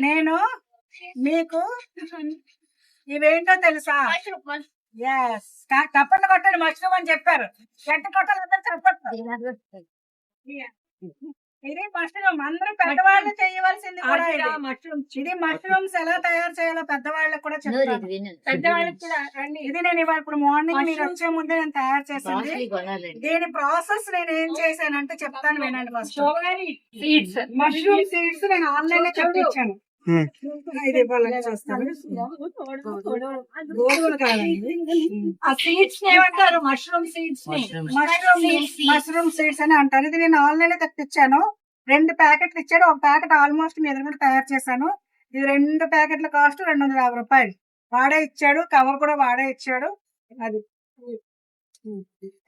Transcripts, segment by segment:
నేను మీకు ఇవేంటో తెలుసా? ఎస్ తప్పట్లు కొట్టండి మష్రూమ్ అని చెప్పారు. ఎంత కొట్టాలి అందరూ ఇది మష్రూమ్. అందరూ పెద్దవాళ్ళు చేయవలసింది కూడా ఇది. ఇది మష్రూమ్స్ ఎలా తయారు చేయాలో పెద్దవాళ్ళకి కూడా చెప్తాను. పెద్దవాళ్ళకి కూడా రండి. ఇది నేను ఇవాళ ఇప్పుడు మార్నింగ్ మీరు వచ్చే ముందే నేను తయారు చేసింది. దీని ప్రాసెస్ నేను ఏం చేశానంటే చెప్తాను వినండి ఫస్ట్ సీడ్స్ మష్రూమ్ సీడ్స్ నేను ఆన్లైన్లో తెప్పించాను ఆ. సీడ్స్ ఏమంటారు? మష్రూమ్ సీడ్స్ని. మష్రూమ్ మష్రూమ్ సీడ్స్ అని అంటారు. ఇది నేను ఆన్లైన్లో తెప్పించాను రెండు ప్యాకెట్లు ఇచ్చాడు. ఒక ప్యాకెట్ ఆల్మోస్ట్ మీ ఎదురు కూడా తయారు చేశాను. ఇది రెండు ప్యాకెట్ల కాస్ట్ రెండు వందల యాభై రూపాయలు. వాడే ఇచ్చాడు. కవర్ కూడా వాడే ఇచ్చాడు. అది.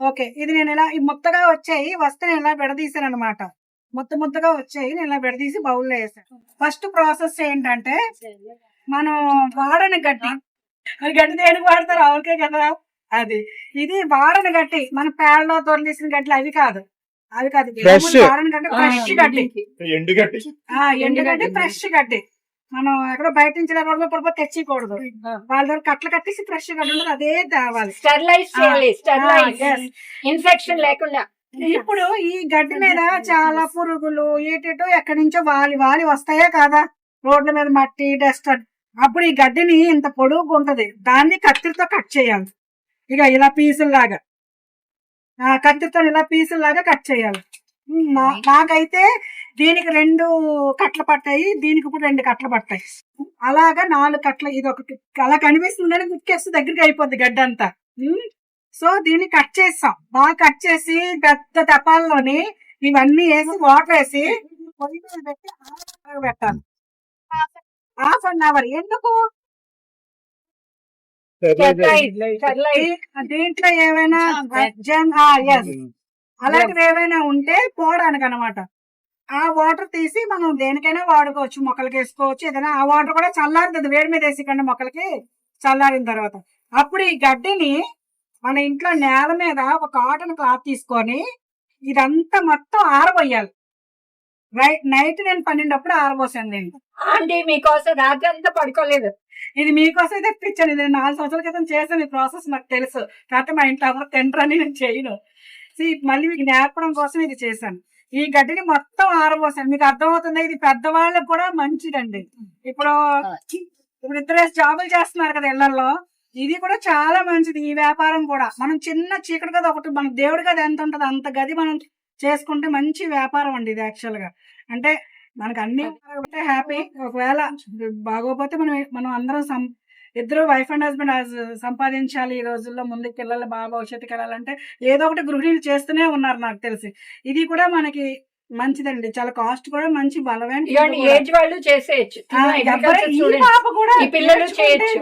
ఓకే. ఇది నేను ఇలా ఈ ముత్తగా వచ్చాయి. వస్తే నేను ఇలా విడదీసాను అనమాట ముత్త ముత్తగా వచ్చాయి. నేను ఇలా విడదీసి బౌల్లో వేసాను. ఫస్ట్ ప్రాసెస్ ఏంటంటే మనం వాడని గడ్డి. మరి గడ్డి దేనికి వాడతారు? ఆవులకే కదా? అది. ఇది వాడని గడ్డి. మన పేడలో తొలగేసిన గడ్డలు అవి కాదు. అవి కాదు. వాడని గడ్డి ఫ్రెష్ గడ్డి. ఎండుగడ్డి ఆ ఎండుగడ్డి ఫ్రెష్ గడ్డి మనం ఎక్కడో బయట నుంచి రోడ్లో పడిపోతే తెచ్చికూడదు వాళ్ళ దగ్గర కట్టలు కట్టేసి ఫ్రెష్ గడ్డి ఉండదు అదే తేవాలి. స్టెరిలైజ్. ఇన్ఫెక్షన్ లేకుండా. ఇప్పుడు ఈ గడ్డి మీద చాలా పురుగులు ఏటేటో ఎక్కడి నుంచో వాలి వాలి వస్తాయా కాదా? రోడ్ల మీద మట్టి డస్ట్ అప్పుడు ఈ గడ్డిని ఇంత పొడుగు ఉంటది. దాన్ని కత్తిరితో కట్ చేయాలి. ఇక ఇలా పీసుల్లాగా. ఆ కత్తిరితో ఇలా పీసుల్లాగా కట్ చేయాలి. నాకైతే దీనికి రెండు కట్టలు పట్టాయి దీనికి ఇప్పుడు రెండు కట్టలు పట్టాయి అలాగా నాలుగు కట్టలు. ఇది ఒకటి అలా కనిపిస్తుంది కానీ గుర్తికేస్తే దగ్గరికి అయిపోద్ది గడ్డి అంతా ఉమ్, సో దీన్ని కట్ చేస్తాం. బాగా కట్ చేసి పెద్ద తపాల్లోని ఇవన్నీ వేసి వాటర్ వేసి పొయ్యి మీద పెట్టి పెట్టాలి హాఫ్ అన్ అవర్ ఎందుకు దీంట్లో ఏమైనా అలాంటివి ఏమైనా ఉంటే పోవడానికి అనమాట ఆ వాటర్ తీసి మనం దేనికైనా వాడుకోవచ్చు. మొక్కలకి వేసుకోవచ్చు. ఏదైనా ఆ వాటర్ కూడా చల్లారుతుంది. వేడి మీద వేసి కండి మొక్కలకి చల్లారిన తర్వాత. అప్పుడు ఈ గడ్డిని మన ఇంట్లో నేల మీద ఒక కాటన్ క్లాత్ తీసుకొని ఇదంతా మొత్తం ఆరబోయాలి. రైట్ నైట్ నేను పన్నెండప్పుడు ఆరబోసాను నేను ఆంటీ మీకోసం రాత్రి అంతా పడుకోలేదు. ఇది మీకోసం తెప్పించాను ఇది నేను నాలుగు సంవత్సరాల క్రితం చేశాను. ఈ ప్రాసెస్ నాకు తెలుసు. కాకపోతే మా ఇంట్లో ఎవరు తింటారని నేను చేయను. మళ్ళీ మీకు నేర్పడం కోసం ఇది చేశాను. ఈ గడ్డిని మొత్తం ఆరబోసాను. మీకు అర్థమవుతుంది ఇది పెద్దవాళ్ళకి కూడా మంచిదండి. ఇప్పుడు ఇప్పుడు ఇద్దరు జాబులు చేస్తున్నారు కదా ఇళ్ళలో ఇది కూడా చాలా మంచిది ఈ వ్యాపారం కూడా. మనం చిన్న చీకటి గది ఒకటి మన దేవుడి గది ఎంత ఉంటుందో అంత గది మనం చేసుకుంటే మంచి వ్యాపారం అండి ఇది యాక్చువల్గా. అంటే మనకు అన్ని హ్యాపీ ఒకవేళ బాగోపోతే మనం మనం అందరం సం- ఇద్దరు వైఫ్ అండ్ హస్బెండ్ సంపాదించాలి ఈ రోజుల్లో ముందుకు పిల్లలు బాగా భవిష్యత్తుకి వెళ్ళాలంటే ఏదో ఒకటి గృహిణులు చేస్తూనే ఉన్నారు నాకు తెలిసి. ఇది కూడా మనకి మంచిదండి. చాలా కాస్ట్ కూడా మంచి బలమైన. ఏజ్ వాళ్ళు చేసేయచ్చు. పాప కూడా పిల్లలు.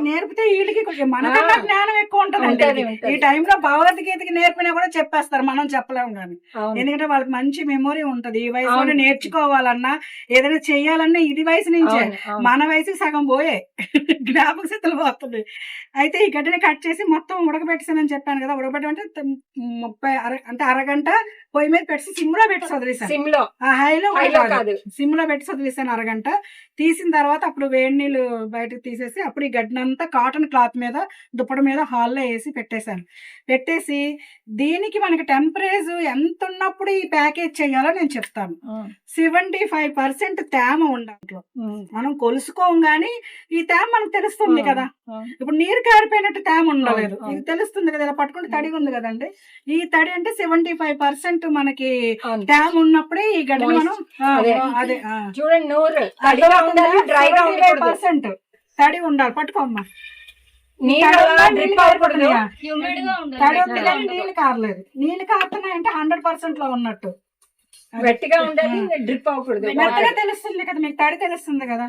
నేర్పితే వీళ్ళకి మనకన్నా ఆ. జ్ఞానం ఎక్కువ ఉంటది, ఉంటది ఉంటది. ఈ టైంలో భగవద్గీతకి నేర్పినా కూడా చెప్పేస్తారు మనం చెప్పలేము కానీ ఎందుకంటే వాళ్ళకి మంచి మెమొరీ ఉంటది. ఈ వయసులో. నేర్చుకోవాలన్నా ఏదైనా చెయ్యాలన్నా ఇది వయసు నుంచే. మన వయసుకి సగం పోయే. జ్ఞాపక శక్తులు పోతుంది. అయితే ఈ గడ్డని కట్ చేసి మొత్తం ఉడకబెట్టేసానని చెప్పాను కదా ఉడకబెట్టమంటే త- ముప్పై అర అంటే అరగంట పొయ్యి మీద పెట్టి సిమ్లో పెట్టి చదివేశాను. సిమ్లో ఆ హైలో కాదు. సిమ్లో పెట్టి చదివేశాను అరగంట. తీసిన తర్వాత అప్పుడు వేడి నీళ్ళు బయటకు తీసేసి అప్పుడు ఈ గడ్డనంతా కాటన్ క్లాత్ మీద దుప్పటి మీద హాల్లో వేసి పెట్టేశాను. పెట్టేసి దీనికి మనకి టెంపరేచర్ ఎంత ఉన్నప్పుడు ఈ ప్యాకేజ్ చేయాలో నేను చెప్తాను. సెవెంటీ ఫైవ్ పర్సెంట్ తేమ ఉండాలి మనం కొలుసుకోం గానీ ఈ తేమ మనకు తెలుస్తుంది కదా. ఇప్పుడు నీరు కారిపోయినట్టు తేమ ఉండలేదు. ఇది తెలుస్తుంది కదా ఇలా పట్టుకుంటే తడిగా ఉంది కదండి. ఈ తడి అంటే సెవెంటీ ఫైవ్ పర్సెంట్ మనకి అవును. తేమ ఉన్నప్పుడే ఈ గడ్డని మనం అదే. చూడండి నూరు. పర్సెంట్ తడి ఉండాలి. పట్టుకోమ్మా. నీళ్ళు కారలేదు. నీళ్ళు కారుతున్నాయంటే హండ్రెడ్ పర్సెంట్లో ఉన్నట్టు వెట్టిగా ఉండాలి డ్రిప్ అవ్వకూడదు. మెత్తగా తెలుస్తుంది కదా మీకు తడి తెలుస్తుంది కదా.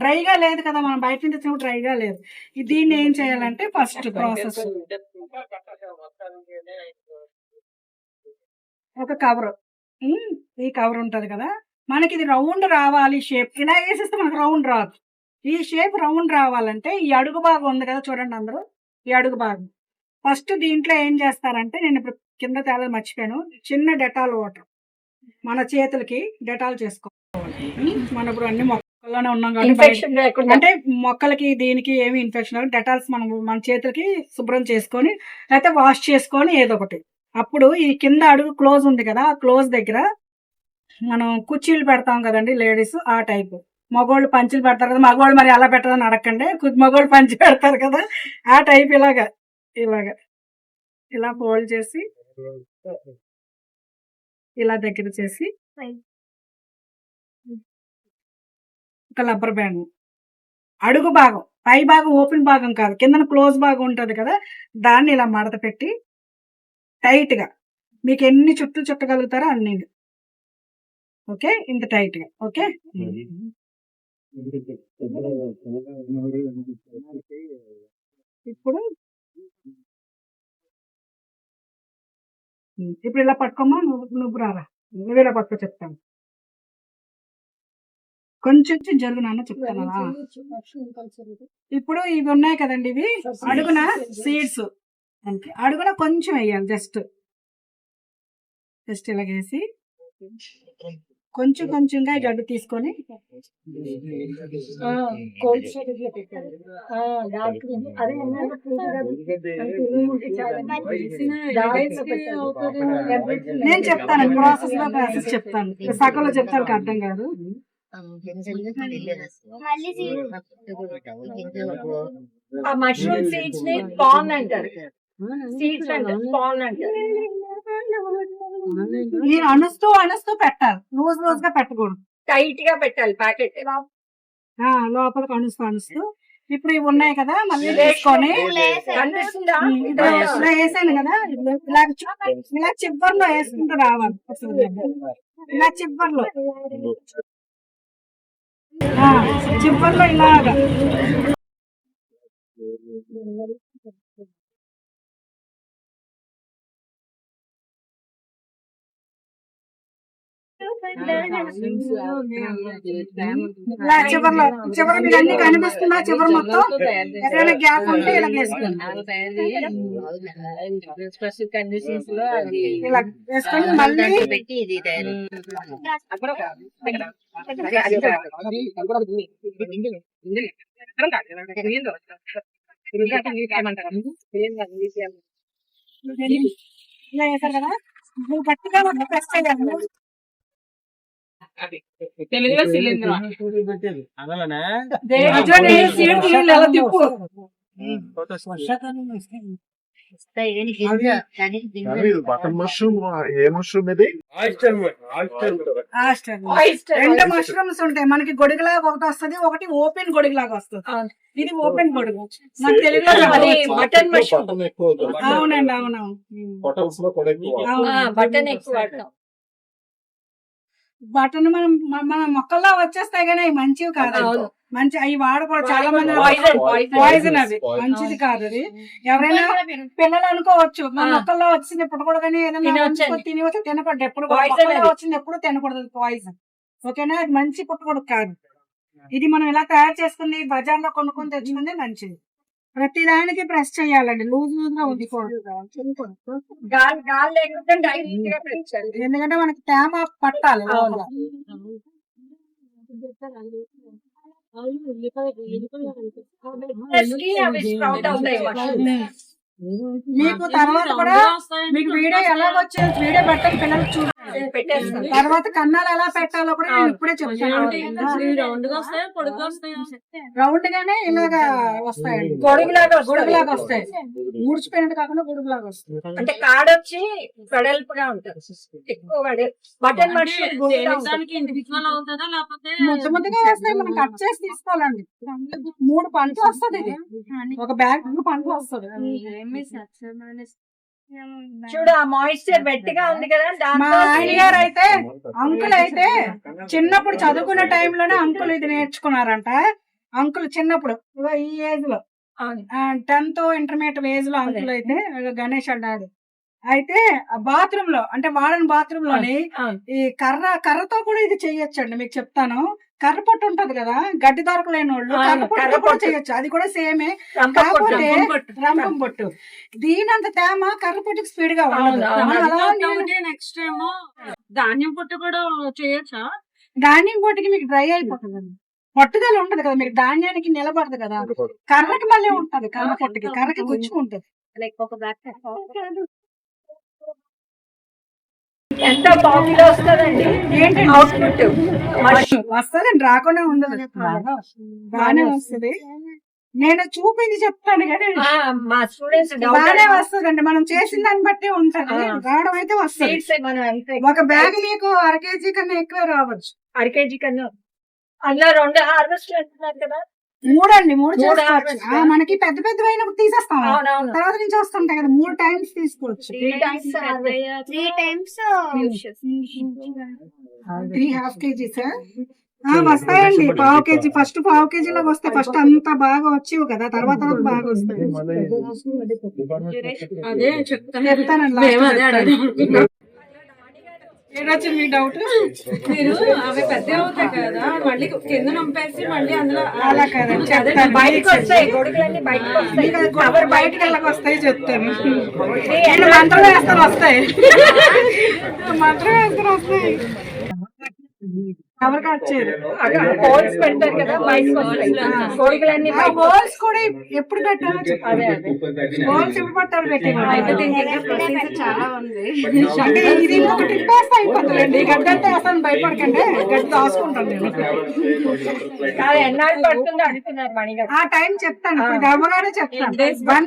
డ్రైగా లేదు కదా మనం బయట నుంచి తెచ్చినప్పుడు డ్రైగా లేదు. దీన్ని ఏం చేయాలంటే ఫస్ట్ ప్రాసెస్ ఒక కవర్. ఈ కవర్ ఉంటది కదా. మనకి ఇది రౌండ్ రావాలి షేప్. ఇలా వేసేస్తే మనకు రౌండ్ రాదు. ఈ షేప్ రౌండ్ రావాలంటే ఈ అడుగు భాగం ఉంది కదా చూడండి అందరూ. ఈ అడుగు భాగం. ఫస్ట్ దీంట్లో ఏం చేస్తారంటే నేను ఇప్పుడు కింద తేడా మర్చిపోయాను. చిన్న డెటాల్ వాటర్ మన చేతులకి డెటాల్ చేసుకోవాలి. మన ఇప్పుడు అన్ని మొక్కలు లోనే ఉన్నాం కాబట్టి అంటే మొక్కలకి దీనికి ఏమి ఇన్ఫెక్షన్ డెటాల్స్ మనం మన చేతులకి శుభ్రం చేసుకొని లేకపోతే వాష్ చేసుకొని ఏదో ఒకటి. అప్పుడు ఈ కింద అడుగు క్లోజ్ ఉంది కదా ఆ క్లోజ్ దగ్గర మనం కుర్చీలు పెడతాం కదండి లేడీస్ ఆ టైప్. మగోళ్ళు పంచులు పెడతారు కదా మగోళ్ళు మరి అలా పెట్టదని అడగండి మగోళ్ళు పంచి పెడతారు కదా ఆ టైప్ ఇలాగా ఇలాగా. ఇలా ఫోల్డ్ చేసి ఇలా దగ్గర చేసి ఒక రబ్బర్ బ్యాండ్. అడుగు భాగం పై భాగం ఓపెన్ భాగం కాదు కింద క్లోజ్ భాగం ఉంటది కదా దాన్ని ఇలా మడత పెట్టి టైట్గా మీకు ఎన్ని చుట్టూ చుట్టగలుగుతారో అన్ని. ఓకే? ఇంత టైట్గా ఓకే? ఇప్పుడు ఇప్పుడు ఇలా పట్టుకోమా నువ్వు నువ్వు రారా. నువ్వు ఇలా పట్టుకో చెప్తాను. కొంచెం కొంచెం జరుగు నాన్న చెప్తాను. ఇప్పుడు ఇవి ఉన్నాయి కదండి ఇవి. అడుగున? సీడ్స్ అంతే అడుగున కొంచెం వేయాలి జస్ట్. జస్ట్ ఇలాగేసి కొంచెం కొంచెంగా ఈ గడ్డు తీసుకొని కోల్డ్ స్టోరేజ్లో నేను చెప్తాను ప్రాసెస్లో ప్రాసెస్ చెప్తాను. సగంలో చెప్తాను అర్థం కాదు. ఆ మష్రూమ్ సీడ్స్ని స్పాన్ అంటారు. సీడ్స్ అంటారు స్పాన్ అంటారు ఈ అణుస్తూ అణుస్తూ పెట్టాలి. రోజు రోజుగా పెట్టకూడదు. టైట్గా పెట్టాలి ప్యాకెట్. ఆ, లోపలికి అణుస్తూ అణుస్తూ ఇప్పుడు ఇవి ఉన్నాయి కదా మళ్ళీ ఇలా వేసాను కదా ఇలా చి- ఇలా చివరిలో వేసుకుంటూ రావాలి. ఇలా చివరిలో ఆ, చివరిలో ఇలాగా. ఇలా చివరిలో చివరి మీకు అన్ని కనిపిస్తుందా చివరి మొత్తం ఎక్కడైనా గ్యాప్ ఉంటే ఇలా వేసుకోండి. ఇలా వేసుకొని మళ్ళీ పెట్టి ఇది తయారు. ఇలా వేసారు కదా? నువ్వు గట్టిగా ప్రెస్ చేయాలి. తెలుగులో మష్రూమ్ మష్రూమ్. రెండు మష్రూమ్స్ ఉంటాయి. మనకి గొడుగులాగా ఒకటి వస్తది ఒకటి ఓపెన్ గొడుగులాగా వస్తుంది. ఇది ఓపెన్ గొడుగు. నాకు తెలుగులో మష్రూమ్ బటన్ ఎక్కువ అవునండి అవునవును. బటన్ ఎక్కువ బటన్ మనం మన మొక్కల్లో వచ్చేస్తాయి కానీ అవి మంచివి కాదు. మంచి అవి వాడకూడదు. చాలా మంది. పాయిజన్ అది. మంచిది కాదు అది. ఎవరైనా పిల్లలు అనుకోవచ్చు. మన. మొక్కల్లో వచ్చింది ఎప్పుడు కూడా కానీ ఏదైనా తినొచ్చని. వండుకొని తిని వచ్చి తినకూడదు ఎప్పుడు. వచ్చింది ఎప్పుడు తినకూడదు. పాయిజన్ ఓకేనా? అది మంచి పుట్టకూడదు కాదు. ఇది మనం ఇలా తయారు చేసుకుని బజార్లో కొనుక్కొని తెచ్చుకుంది మంచిది. ప్రతి దానికి ప్రెస్ చేయాలండి. లూజ్ లూజ్గా ఉండకూడదు గాలి గాలి లేకుండా డైరెక్ట్గా పెంచాలి ఎందుకంటే మనకి తేమ పట్టాలి లోపల. మీకు తర్వాత కూడా మీకు వీడియో ఎలా వచ్చేది వీడియో పెట్టాలి పిల్లలకు చూడండి. పెట్టేస్తాను. తర్వాత కన్నాలు ఎలా పెట్టాలో కూడా నేను ఇప్పుడే చెప్తాను. రౌండ్ గానే ఇలాగా వస్తాయండి. గొడుగులాగా గొడుగులాగా వస్తాయి. ముడిచిపోయినట్టు కాకుండా గొడుగులాగా వస్తాయి. అంటే కాడొచ్చి వెడల్పుగా ఉంటుంది ఎక్కువ వెడల్ బటన్ ముద్ద ముద్దగా వస్తాయి. మనం కట్ చేసి తీసుకోవాలండి. మూడు పంటలు వస్తుంది ఇది. ఒక బ్యాగ్ పంటలు వస్తుంది. చూడు ఆ మాయిశ్చర్ వెట్టిగా ఉంది కదా మా ఆయన గారు అయితే అంకుల్ అయితే చిన్నప్పుడు చదువుకునే టైంలోనే అంకుల్ ఇది నేర్చుకున్నారంట. అంకుల్ చిన్నప్పుడు ఈ ఏజ్లో. అవును. టెన్త్ ఇంటర్మీడియట్ ఏజ్లో అంకుల్ అయితే గణేష్ అన్నాడు అయితే బాత్రూమ్లో అంటే వాడని బాత్రూమ్లోని. ఈ కర్ర కర్రతో కూడా ఇది చెయ్యొచ్చండి మీకు చెప్తాను. కర్ర పొట్టు ఉంటది కదా గడ్డి దొరకలేని వాళ్ళు అవును, కర్ర పొట్టు కూడా. చేయొచ్చు. అది కూడా సేమే. కాకపోతే పొట్టు. రంపం పొట్టు. దీనంత తేమ కర్ర పొట్టుకి స్పీడ్గా ఉండదు. నెక్స్ట్ ఏమో ధాన్యం పుట్టు కూడా చేయొచ్చా? ధాన్యం పొట్టుకి మీకు డ్రై అయిపోతుంది. పట్టుదల ఉంటది కదా మీకు ధాన్యానికి నిలబడదు కదా. కర్రకి మళ్ళీ ఉంటది కర్ర పొట్టుకి. కర్రకి గుచ్చుకుంటది ఎంత పాపులర్ వస్తుందండి. ఏంటండి అవుట్పుట్ వస్తదండి రాకుండా ఉండదు. బాగానే వస్తది. నేను చూపించి చెప్తాను మా స్టూడెంట్స్ బాగానే వస్తుందండి. మనం చేసిన దాన్ని బట్టి ఉంటది. ఆ. రావడం అయితే వస్తుంది. ఒక బ్యాగ్ మీకు అర కేజీ కన్నా ఎక్కువ రావచ్చు. అర కేజీ కన్నా. అందులో రెండు హార్వెస్ట్ అంటున్నారు కదా. మూడండి మూడు మూడు చేసుకోవచ్చు మనకి పెద్ద పెద్ద అయినప్పుడు తీసేస్తాం. తర్వాత నుంచి వస్తుంటాయి కదా మూడు టైమ్స్ తీసుకోవచ్చు. Three times half kgs? వస్తాయండి. పావు కేజీ ఫస్ట్ పావు కేజీలో వస్తాయి ఫస్ట్ అంత బాగా వచ్చేవి కదా తర్వాత తర్వాత బాగా వస్తాయి. అదే చెప్తాను. ఏడొచ్చింది మీ డౌట్ మీరు అవి పెద్ద అవుతాయి కదా మళ్ళీ కింద నంపేసి మళ్ళీ అందులో అలా చెప్తాను. బయటకు వస్తాయి గొడుగులన్నీ బయటకు వస్తాయి. కవర్ బయటకి వెళ్ళక వస్తాయి చెప్తాను. నేను మంత్రం వేస్తాను వస్తాయి. మంత్రం వేస్తాను వస్తాయి. కట్ హోల్స్ పెడతారు కదా హోల్స్ కూడా ఎప్పుడు పెట్టాలో అదే హోల్స్ చాలా ఉంది. అంటే ఇది ఇంకొక ట్రిప్ వేస్తే అయిపోతుందండి. గడ్డ భయపడకండి. గడ్డి దాచుకుంటాను నేను. ఆ టైం చెప్తాను. ఇప్పుడు చెప్తాను. వన్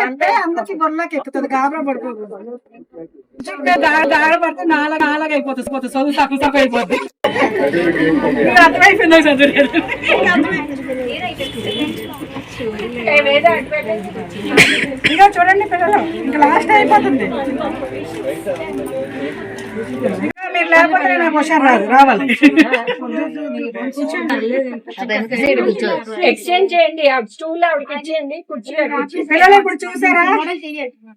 చెప్తే అందరికి గొర్రెకి ఎక్కుతుంది. గాబరా పడిపోతుంది చెప్తే దా- దారి పడితే నాలుగు నాలుగు అయిపోతుంది పోతుంది చదువు తక్కువ తక్కువ అయిపోతుంది అర్థమైపోయిందో చదువు ఇక చూడండి పిల్లలు ఇంకా లాస్ట్ అయిపోతుంది. ఇంకా మీరు లేకపోతే నాకు హుషారు రాదు రావాలి. ఎక్స్చేంజ్ చేయండి ఆ స్టూల్ ఆవిడకి ఇచ్చేయండి కుర్చీ. పిల్లలు ఇప్పుడు చూసారా?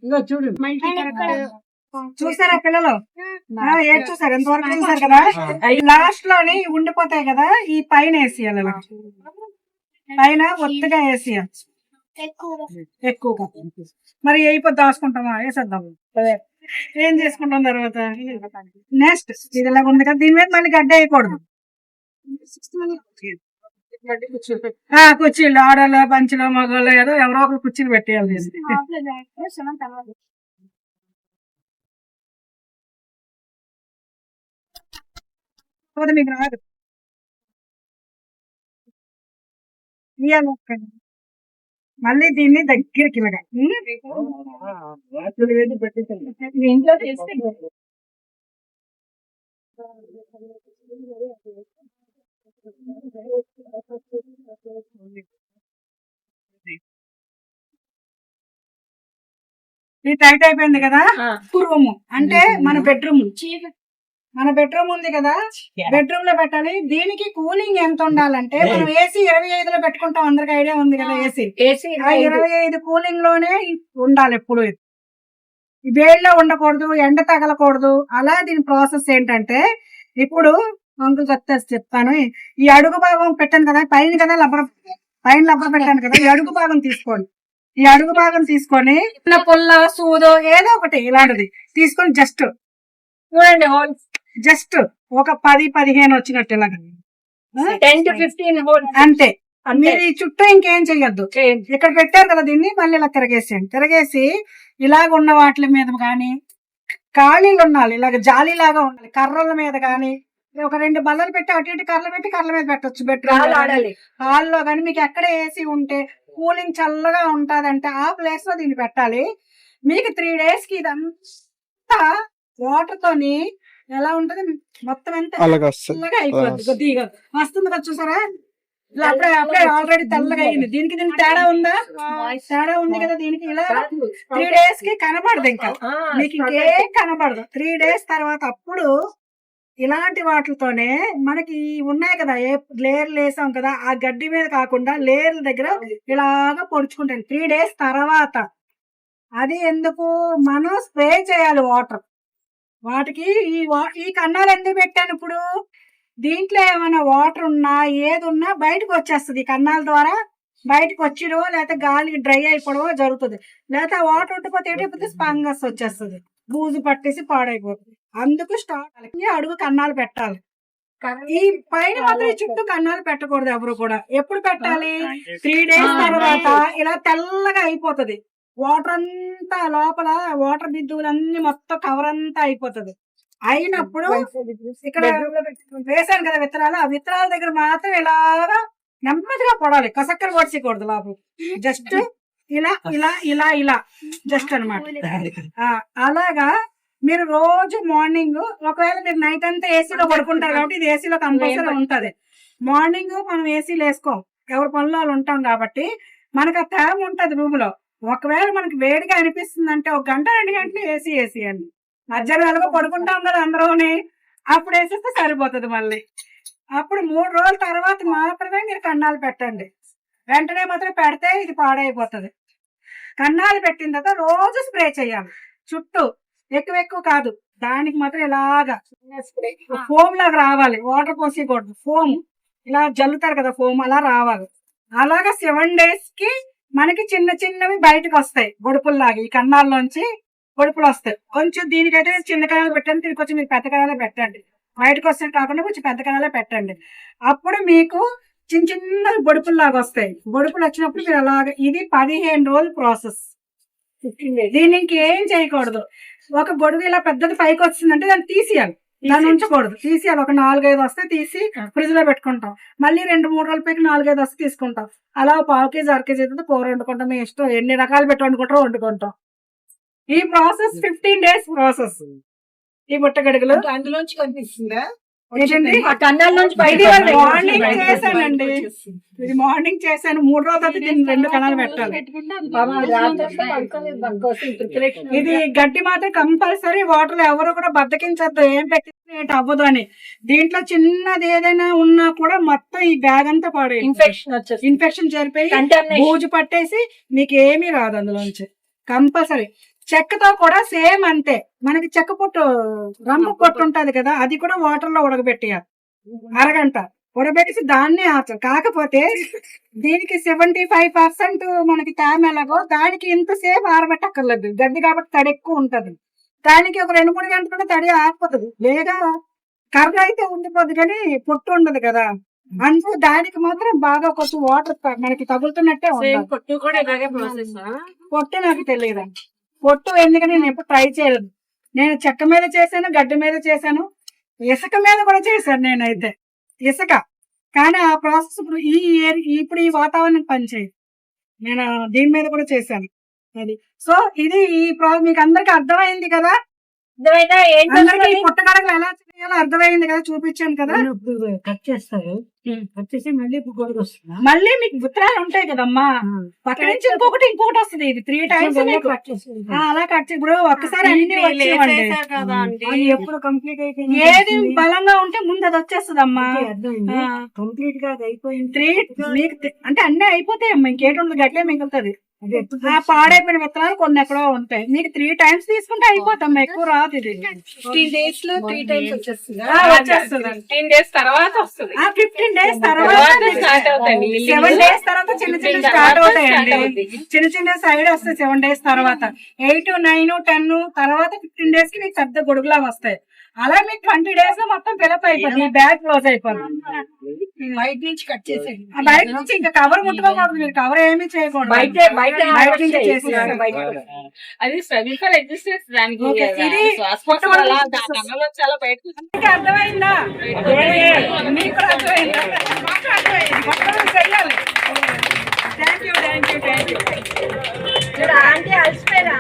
ఇగో చూడు. చూసారా పిల్లలు? ఆ, ఏం చూసారు? ఎంతవరకు చూసారు కదా? లాస్ట్లోని ఉండిపోతాయి కదా ఈ పైన వేసేయాలి అలా పైన ఒత్తిగా వేసేయాలి ఎక్కువగా మరి అయిపోయి దాచుకుంటామా? వేసేద్దాం. ఏం చేసుకుంటాం తర్వాత? నెక్స్ట్. ఇది ఇలాగ ఉంది కదా. దీని మీద మళ్ళీ గడ్డ వేయకూడదు. ఆ, కుర్చీలు. ఆడలో పంచులో మగవాళ్ళు ఏదో ఎవరో ఒకరు కుర్చీలు పెట్టేయాలి. కాకపోతే మీకు రాదు. మళ్ళీ దీన్ని దగ్గరికి మీ ఇంట్లో చేస్తే ఇది టైట్ అయిపోయింది కదా? ఆ. రూమ్ అంటే మన బెడ్రూమ్. మన బెడ్రూమ్ ఉంది కదా. బెడ్రూమ్లో పెట్టాలి. దీనికి కూలింగ్ ఎంత ఉండాలంటే మనం ఏసీ ఇరవై ఐదులో పెట్టుకుంటాం. అందరికి ఐడియా ఉంది కదా ఏసీ ఏసీ ఆ ఇరవై ఐదు కూలింగ్లోనే ఉండాలి ఎప్పుడు. వేడిలో ఉండకూడదు ఎండ తగలకూడదు. అలా దీని ప్రాసెస్ ఏంటంటే ఇప్పుడు అంకుల్ చెప్తే చెప్తాను. ఈ అడుగు భాగం పెట్టాను కదా పైన కదా లబ్బర పైన లబ్బర పెట్టాను కదా ఈ అడుగు భాగం తీసుకోండి. ఈ అడుగు భాగం తీసుకొని చిన్న పుల్ల సూదో ఏదో ఒకటి ఇలాంటిది. తీసుకొని జస్ట్ చూడండి హోల్స్ జస్ట్ ఒక పది పదిహేను వచ్చినట్టు ఇలాగ టెన్ టు ఫిఫ్టీన్ అంతే. మీరు ఈ చుట్టూ ఇంకేం చెయ్యొద్దు. ఇక్కడ పెట్టారు కదా దీన్ని మళ్ళీ ఇలా తిరగేసేయండి. తిరగేసి ఇలాగ ఉన్న వాటి మీద కానీ ఖాళీలు ఉండాలి. ఇలాగ జాలి లాగా ఉండాలి. కర్రల మీద కానీ ఒక రెండు బల్లలు పెట్టి అటు ఇటు కర్రలు పెట్టి కర్రల మీద పెట్టొచ్చు. బెడ్రూమ్ ఆడాలి. హాల్లో కానీ మీకు ఎక్కడ ఏసీ ఉంటే కూలింగ్ చల్లగా ఉంటదంటే ఆ ప్లేస్లో దీన్ని పెట్టాలి. మీకు త్రీ డేస్కి ఇదంతా వాటర్ తోని ఎలా ఉంటది? మొత్తం ఎంత అలాగే తెల్లగా అయిపోద్ది. కొద్దిగా వస్తుంది కదా చూసారా? ఇలా అప్పుడే అప్పుడే ఆల్రెడీ తెల్లగా అయింది. దీనికి దీనికి తేడా ఉందా? తేడా ఉంది కదా దీనికి? ఇలా త్రీ డేస్కి కనబడదు ఇంకా. మీకు ఇంకేం కనబడదు. త్రీ డేస్ తర్వాత అప్పుడు ఇలాంటి వాటితోనే మనకి ఉన్నాయి కదా. ఏ లేయర్లు వేసాం కదా ఆ గడ్డి మీద కాకుండా లేయర్ల దగ్గర ఇలాగా పొడుచుకుంటాను. త్రీ డేస్ తర్వాత. అది ఎందుకు? మనం స్ప్రే చేయాలి వాటర్ వాటికి ఈ వా- ఈ కన్నాలు ఎందుకు పెట్టాను ఇప్పుడు? దీంట్లో ఏమైనా వాటర్ ఉన్నా ఏది ఉన్నా బయటకు వచ్చేస్తుంది కన్నాల ద్వారా. బయటకు వచ్చిడో లేకపోతే గాలి డ్రై అయిపోవడమో జరుగుతుంది. లేకపోతే ఆ వాటర్ ఉండిపోతే ఏంటైపోతుంది స్పంగస్ వచ్చేస్తుంది. బూజు పట్టేసి పాడైపోతుంది అందుకు స్టార్ట్ అడుగు కన్నాలు పెట్టాలి. ఈ పైన మాత్రం ఈ చుట్టూ కన్నాలు పెట్టకూడదు ఎవరు కూడా. ఎప్పుడు పెట్టాలి? త్రీ డేస్ తర్వాత ఇలా తెల్లగా అయిపోతది. వాటర్ అంతా లోపల వాటర్ బిందువులన్నీ మొత్తం కవర్ అంతా అయిపోతది. అయినప్పుడు ఇక్కడ వేసాను కదా విత్తనాలు ఆ విత్తనాల దగ్గర మాత్రం ఇలాగా నెమ్మదిగా పొడాలి. కసక్కలు పొడిచకూడదు లోపల. జస్ట్ ఇలా ఇలా ఇలా ఇలా. జస్ట్ అన్నమాట. ఆ, అలాగా మీరు రోజు మార్నింగ్ ఒకవేళ మీరు నైట్ అంతా ఏసీలో పడుకుంటారు కాబట్టి ఇది ఏసీలో కంపల్సరీ ఉంటది. మార్నింగ్ మనం ఏసీలో వేసుకోం ఎవరి పనులు వాళ్ళు ఉంటాం కాబట్టి మనకు ఆ తేమ ఉంటది రూమ్లో ఒకవేళ మనకి వేడిగా అనిపిస్తుంది అంటే ఒక గంట రెండు గంటలు ఏసీ ఏసీ అండి. మధ్యాహ్నం ఎలాగో పడుకుంటాం కదా అందరూని. అప్పుడు వేసేస్తే సరిపోతుంది మళ్ళీ. అప్పుడు మూడు రోజుల తర్వాత మాత్రమే మీరు కన్నాలు పెట్టండి. వెంటనే మాత్రం పెడితే ఇది పాడైపోతుంది. కన్నాలు పెట్టిన తర్వాత రోజు స్ప్రే చేయాలి. చుట్టూ. ఎక్కువ ఎక్కువ కాదు. దానికి మాత్రం ఇలాగా ఫోమ్ లాగా రావాలి. వాటర్ పోసేయకూడదు. ఫోమ్. ఇలా జల్లుతారు కదా ఫోమ్ అలా రావాలి. అలాగా సెవెన్ డేస్కి మనకి చిన్న చిన్నవి బయటకు వస్తాయి. గొడుపుల్లాగా ఈ కన్నాల్లోంచి గొడుపులు వస్తాయి. కొంచెం దీనికైతే చిన్న కణాలు పెట్టండి దీనికి కొంచెం మీరు పెద్ద కణాలే పెట్టండి. బయటకు వస్తే కాకుండా కొంచెం పెద్ద కణాలే పెట్టండి. అప్పుడు మీకు చిన్న చిన్న బొడుపుల్లాగా వస్తాయి. బొడుపులు వచ్చినప్పుడు మీరు అలాగ ఇది పదిహేను రోజుల ప్రాసెస్. దీన్ని ఇంకేం చేయకూడదు. ఒక గొడుగు ఇలా పెద్దది పైకి వచ్చిందంటే దాన్ని తీసేయాలి. దాన్ని ఉంచకూడదు. తీసేయాలి ఒక నాలుగైదు వస్తే తీసి ఫ్రిడ్జ్లో పెట్టుకుంటాం. మళ్ళీ రెండు మూడు రోజుల పైకి నాలుగైదు వస్తే తీసుకుంటాం. అలా పావు కేజీ అర కేజీ అయితే కూర వండుకుంటాం. మీ ఇష్టం. ఎన్ని రకాలు పెట్టి వండుకుంటారో వండుకుంటాం. ఈ ప్రాసెస్ ఫిఫ్టీన్ డేస్ ప్రాసెస్. ఈ బుట్టగడుగులు అందులోంచి కనిపిస్తుందా? ఇది మార్నింగ్ చేశానండి. ఇది మార్నింగ్ చేశాను. మూడు రోజుల తర్వాత దీన్ని రెండు కణాలు పెట్టాలి. ఇది గడ్డి మాత్రం కంపల్సరీ వాటర్లో ఎవరు కూడా బద్దకించద్దు. ఏం పెట్టిన అవ్వదు అని. దీంట్లో చిన్నది ఏదైనా ఉన్నా కూడా మొత్తం ఈ బ్యాగ్ అంతా పాడే ఇన్ఫెక్షన్ వచ్చేసి ఇన్ఫెక్షన్ కంటామినేషన్ బూజు పట్టేసి మీకు ఏమీ రాదు అందులోంచి. కంపల్సరీ. చెక్కతో కూడా సేమ్ అంతే. మనకి చెక్క పొట్టు రంపు పొట్టు ఉంటది కదా అది కూడా వాటర్లో ఉడకబెట్టేయాలి. అరగంట. ఉడకబెట్టేసి దాన్నే ఆచం కాకపోతే దీనికి సెవెంటీ ఫైవ్ పర్సెంట్ మనకి తేమ ఎలాగో దానికి ఇంతసేపు ఆరబెట్టక్కర్లేదు. గడ్డి కాబట్టి తడి ఎక్కువ ఉంటది. దానికి ఒక రెండు మూడు గంటలు కూడా తడి ఆరిపోతుంది. లేదా కర్ర అయితే ఉండిపోద్ది కానీ పొట్టు ఉండదు కదా. అందుకు దానికి మాత్రం బాగా కొంచెం వాటర్ మనకి తగులుతున్నట్టే ప్రాసెస్ పొట్టు నాకు తెలియదు. పొట్టు ఎందుకని నేను ఎప్పుడు ట్రై చేయలేదు. నేను చెక్క మీద చేశాను గడ్డి మీద చేశాను ఇసుక మీద కూడా చేశాను నేనైతే. ఇసుక. కానీ ఆ ప్రాసెస్ ఇప్పుడు ఈ ఇప్పుడు ఈ వాతావరణం పనిచేయదు. నేను దీని మీద కూడా చేశాను. అది. సో ఇది ఈ ప్రా మీకు అందరికి అర్థమైంది కదా? ఇదైనా ఏంటి అందరికి ఈ పుట్టగడగలు ఎలా చేయాలో అర్థమైంది కదా చూపించాను కదా. కట్ చేస్తారు కట్ చేసి మళ్ళీ గొడుగు వస్తుందా మళ్ళీ మీకు విత్తనాలు ఉంటాయి కదమ్మా. పక్క నుంచి ఇంకొకటి ఇంకొకటి వస్తుంది. ఇది త్రీ టైమ్స్ కట్ చేసి అలా కట్ చే- ఇప్పుడు ఒక్కసారి అన్ని వచ్చేవండి. ఎప్పుడు కంప్లీట్ అయిపోయింది ఏది బలంగా ఉంటే ముందు అది వచ్చేస్తుంది అమ్మా కంప్లీట్గా అయిపోయింది. త్రీ మీకు అంటే అన్ని అయిపోతాయి అమ్మా ఇంకేటి ఉండదు గట్లే మిగులుతుంది పాడైపోయిన విత్తనాలు కొన్ని ఎక్కడో ఉంటాయి. మీకు త్రీ టైమ్స్ తీసుకుంటే అయిపోతాం. ఎక్కువ రాదు ఇది. ఫిఫ్టీన్ డేస్లో త్రీ టైమ్స్ వచ్చేస్తుందా. ఆ, వచ్చేస్తుంది. ఫిఫ్టీన్ డేస్ తర్వాత వస్తుంది. ఆ ఫిఫ్టీన్ డేస్ తర్వాత స్టార్ట్ అవుతాయి. సెవెన్ డేస్ తర్వాత చిన్న చిన్న స్టార్ట్ అవుతాయండి. చిన్న చిన్న సైడ్ వస్తాయి. సెవెన్ డేస్ తర్వాత. ఎయిట్ నైన్ టెన్ తర్వాత ఫిఫ్టీన్ డేస్కి మీకు పెద్ద గొడుగులాగా వస్తాయి. అలా మీకు ట్వంటీ డేస్లో మొత్తం ఫిలప్ అయిపోతుంది బ్యాగ్ క్లోజ్ అయిపోతుంది. బయట నుంచి కట్ చేసేయండి. ఆ బయట నుంచి ఇంకా కవర్ ముట్టుకోకూడదు మీరు కవర్ ఏమీ చేయకూడదు. బయట బయట బయట నుంచి వచ్చేసి చేసేయాలి. బయట అది స్ట్రగుల్ ఎగ్జిస్టెన్స్ దానికి Okay, ఇది శ్వాసకోశం అలా దానిలో చాలా బయటకు మీకు అర్థమైందా? మీకు కూడా అర్థమైందా? మాకు అర్థమైంది. మొత్తం చెయ్యాలి. Thank you thank you thank you aunty అలసిపోయారు.